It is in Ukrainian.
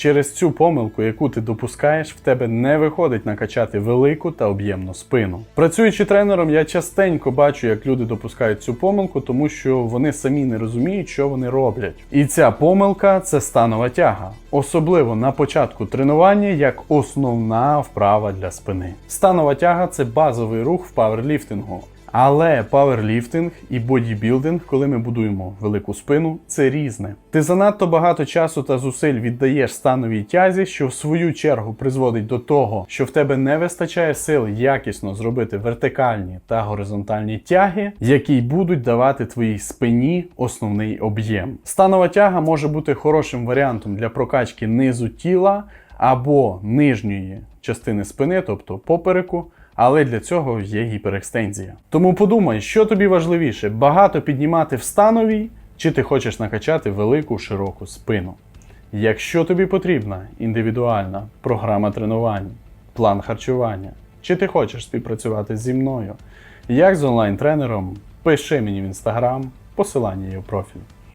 Через цю помилку, яку ти допускаєш, в тебе не виходить накачати велику та об'ємну спину. Працюючи тренером, я частенько бачу, як люди допускають цю помилку, тому що вони самі не розуміють, що вони роблять. І ця помилка це станова тяга, особливо на початку тренування як основна вправа для спини. Станова тяга це базовий рух в паверліфтингу. Але паверліфтинг і бодібілдинг, коли ми будуємо велику спину, це різне. Ти занадто багато часу та зусиль віддаєш становій тязі, що в свою чергу призводить до того, що в тебе не вистачає сил якісно зробити вертикальні та горизонтальні тяги, які будуть давати твоїй спині основний об'єм. Станова тяга може бути хорошим варіантом для прокачки низу тіла або нижньої частини спини, тобто попереку але для цього є гіперекстензія. Тому подумай, що тобі важливіше: багато піднімати в становій, чи ти хочеш накачати велику широку спину. Якщо тобі потрібна індивідуальна програма тренувань, план харчування, чи ти хочеш співпрацювати зі мною, як з онлайн-тренером, пиши мені в інстаграм, посилання є в профілі.